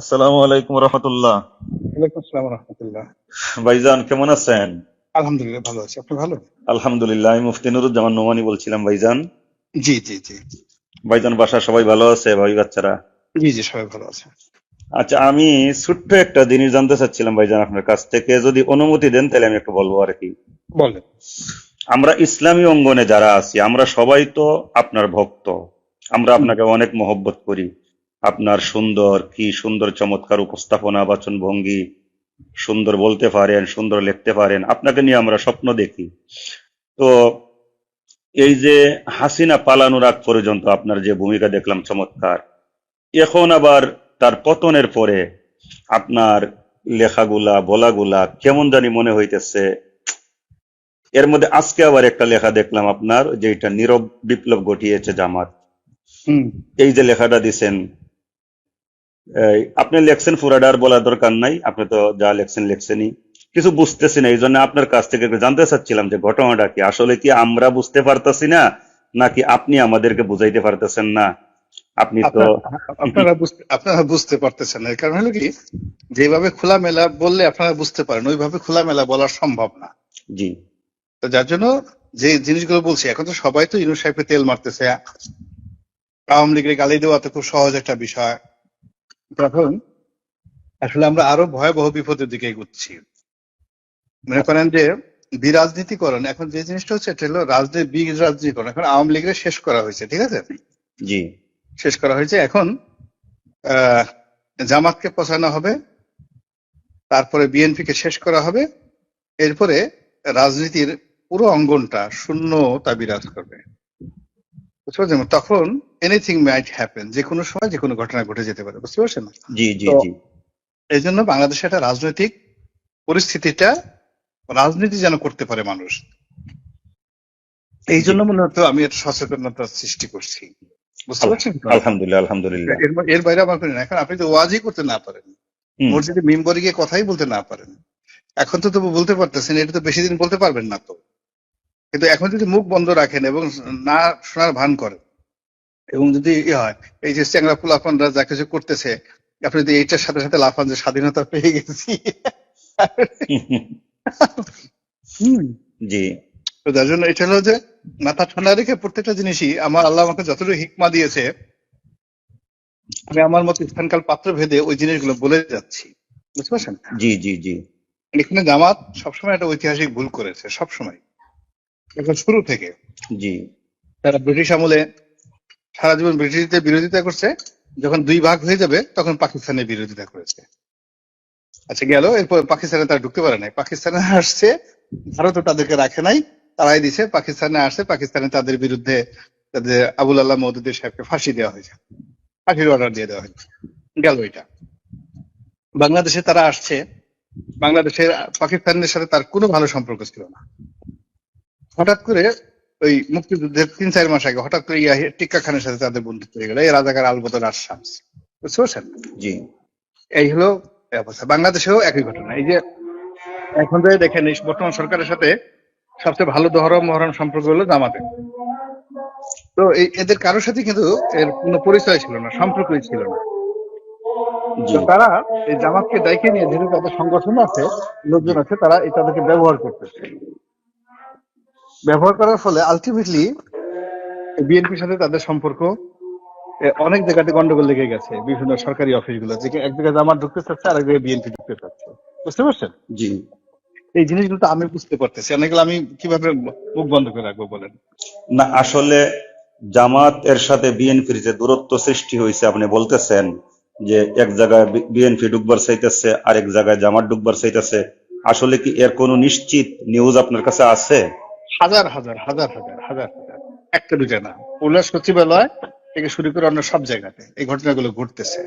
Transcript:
আসসালামু আলাইকুম রহমতুল্লাহ। ওয়ালাইকুম আসসালাম রহমতুল্লাহ। ভাইজান কেমন আছেন? আলহামদুলিল্লাহ ভালো আছি। আপনি ভালো? আলহামদুলিল্লাহ আমি মুফতি নুরুজ্জামান নোমানি বলছিলাম ভাইজান। জি জি জি ভাইজান বাসা সবাই ভালো আছে ভাই বাচ্চারা? জি জি সবাই ভালো আছে। আচ্ছা আমি ছোট্ট একটা জিনিস জানতে চাচ্ছিলাম ভাইজান আপনার কাছ থেকে। যদি অনুমতি দেন তাহলে আমি একটু বলব আর কি। বলেন। আমরা ইসলামী অঙ্গনে যারা আছি আমরা সবাই তো আপনার ভক্ত। আমরা আপনাকে অনেক মহব্বত করি। আপনার সুন্দর কি সুন্দর চমৎকার উপস্থাপনা বাচন ভঙ্গি সুন্দর বলতে পারেন সুন্দর লিখতে পারেন আপনাকে নিয়ে আমরা স্বপ্ন দেখি। তো এই যে হাসিনা পালানোর আগ পর্যন্ত আপনার যে ভূমিকা দেখলাম চমৎকার এখন আবার তার পতনের পরে আপনার লেখাগুলা বলাগুলা কেমন জানি মনে হইতেছে। এর মধ্যে আজকে আবার একটা লেখা দেখলাম আপনার যে এটা নীরব বিপ্লব ঘটিয়েছে জামাত। হুম। এই যে লেখাটা দিছেন আপনি লেখছেন ফুরাডার বলার দরকার নাই আপনি তো যা লেখছেন লেখছেনই। কিছু বুঝতেছি না এই জন্য আপনার কাছ থেকে জানতে চাচ্ছিলাম যে ঘটনাটা কি আসলে কি আমরা বুঝতে পারতাছি না নাকি আপনি আমাদেরকে বুঝাইতে পারতেছেন না? আপনি তো আপনারা বুঝতে আপনারা বুঝতে পারতেছেন না কারণ হলো কি যেভাবে খোলামেলা বললে আপনারা বুঝতে পারেন ওইভাবে খোলামেলা বলা সম্ভব না। জি। তো যার জন্য যে জিনিসগুলো বলছি এখন তো সবাই তো ইউনুস সাহেবকে তেল মারতেছে। আওয়ামী লীগের গালি দেওয়া তো খুব সহজ একটা বিষয়। তখন আসলে আমরা আরও ভয়াবহ বিপদের দিকে এগুচ্ছি। মনে করেন যে বিরাজনীতিকরণ এখন যে জিনিসটা হচ্ছে এটা হলো রাজনীতি বিরাজনীতিকরণ। এখন আওয়ামী লীগের শেষ করা হয়েছে ঠিক আছে? জি। শেষ করা হয়েছে। এখন আহ, জামাতকে পচানো হবে তারপরে বিএনপি কে শেষ করা হবে এরপরে রাজনীতির পুরো অঙ্গনটা শূন্যতা বিরাজ করবে। বুঝতে পারছেন? তখন এনিথিং মাইট হ্যাপেন যে কোনো সময় যে কোনো ঘটনা ঘটে যেতে পারে বুঝতে পারছেন? জি জি জি। এই জন্য বাংলাদেশে একটা রাজনৈতিক পরিস্থিতিটা রাজনীতি যেন করতে পারে মানুষ। এই জন্য মূলত আমি একটা সচেতনতা সৃষ্টি করছি। বুঝতে পারছেন? আলহামদুলিল্লাহ আলহামদুলিল্লাহ। এর এর বাইরে আমার করি না এখন আপনি তো ওয়াজই করতে না পারেন। মসজিদে মেম্বরে গিয়ে কথাই বলতে না পারেন। এখন তো তবু বলতে পারতেছেন এটা তো বেশি দিন বলতে পারবেন না তো। কিন্তু এখন যদি মুখ বন্ধ রাখেন এবং না শোনার ভান করেন এবং যদি ই হয় এই যে চ্যাংরা ফুলাফানরা যা কিছু করতেছে আপনি যদি এইটার সাথে সাথে লাফান যে স্বাধীনতা পেয়ে গেছি। জি। তো যার জন্য এটা হলো যে মাথা ঠান্ডা রেখে প্রত্যেকটা জিনিসই আমার আল্লাহ আমাকে যতটুকু হিকমা দিয়েছে আমি আমার মতো স্থানকাল পাত্র ভেদে ওই জিনিসগুলো বলে যাচ্ছি। বুঝতে পারছেন? জি জি জি। এখানে জামাত সবসময় একটা ঐতিহাসিক ভুল করেছে সবসময়। এখন শুরু থেকে। জি। তারা ব্রিটিশ আমলে সারা জীবন ব্রিটিশদের বিরোধিতা করছে, যখন দুই ভাগ হয়ে যাবে, তখন পাকিস্তানের বিরোধিতা করেছে। আচ্ছা গেল, এরপর পাকিস্তানে তারা ঢুকতে পারে নাই। পাকিস্তানে আসছে, ভারতও তাদেরকে রাখে নাই, তারাই দিছে। পাকিস্তানে আসছে পাকিস্তানে তাদের বিরুদ্ধে তাদের আবুল আল্লাহ মৌদুদ্দিন সাহেবকে ফাঁসি দেওয়া হয়েছে। ফাঁসির অর্ডার দিয়ে দেওয়া হয়েছে। গেল এটা। বাংলাদেশে তারা আসছে। বাংলাদেশের, পাকিস্তানের সাথে তার কোনো ভালো সম্পর্ক ছিল না। হঠাৎ করে ওই মুক্তিযুদ্ধের তিন চার মাস আগে হঠাৎ করে ইয়া টিক্কা খানের সাথে তাদের বন্ধুত্ব হয়ে গেল। এই রাজাকার আলবদর আর শামস। বুঝতে পারছেন? জি। এই হলো অবস্থা। বাংলাদেশেও একই ঘটনা। এই যে এখন যে দেখেন বর্তমান সরকারের সাথে সবচেয়ে ভালো দহরম মহরম সম্পর্ক হলো জামাতের তো এই এদের কারোর সাথে কিন্তু এর কোনো পরিচয় ছিল না সম্পর্কই ছিল না। তারা এই জামাতকে ডাইকে নিয়ে যেহেতু তাদের সংগঠন আছে লোকজন আছে তারা এই তাদেরকে ব্যবহার করতেছে। ব্যবহার করার ফলে আলটিমেটলি বিএনপির সাথে তাদের সম্পর্ক অনেক জায়গাতে গন্ডগোল লেগে গেছে বিভিন্ন সরকারি অফিসগুলো যে এক জায়গায় জামাত ঢুকতে চাচ্ছে আর এক জায়গায় বিএনপি ঢুকতে চাচ্ছে। বুঝতে পারছেন? জি। এই জিনিসগুলো তো আমি বুঝতে পারতেছি অনেকগুলো আমি কীভাবে মুখ বন্ধ করে রাখব বলেন? না আসলে জামাত এর সাথে বিএনপির যে দূরত্ব সৃষ্টি হয়েছে আপনি বলতেছেন যে এক জায়গায় বিএনপি ডুববার চাইতেছে আরেক জায়গায় জামাত ডুববার চাইতেছে আসলে কি এর কোনো নিশ্চিত নিউজ আপনার কাছে আছে? হাজার হাজার হাজার হাজার হাজার হাজার। একটা দুটা না। উল্লাস সচিবালয় থেকে শুরু করে অন্য সব জায়গাতে এই ঘটনাগুলো ঘটতেছে।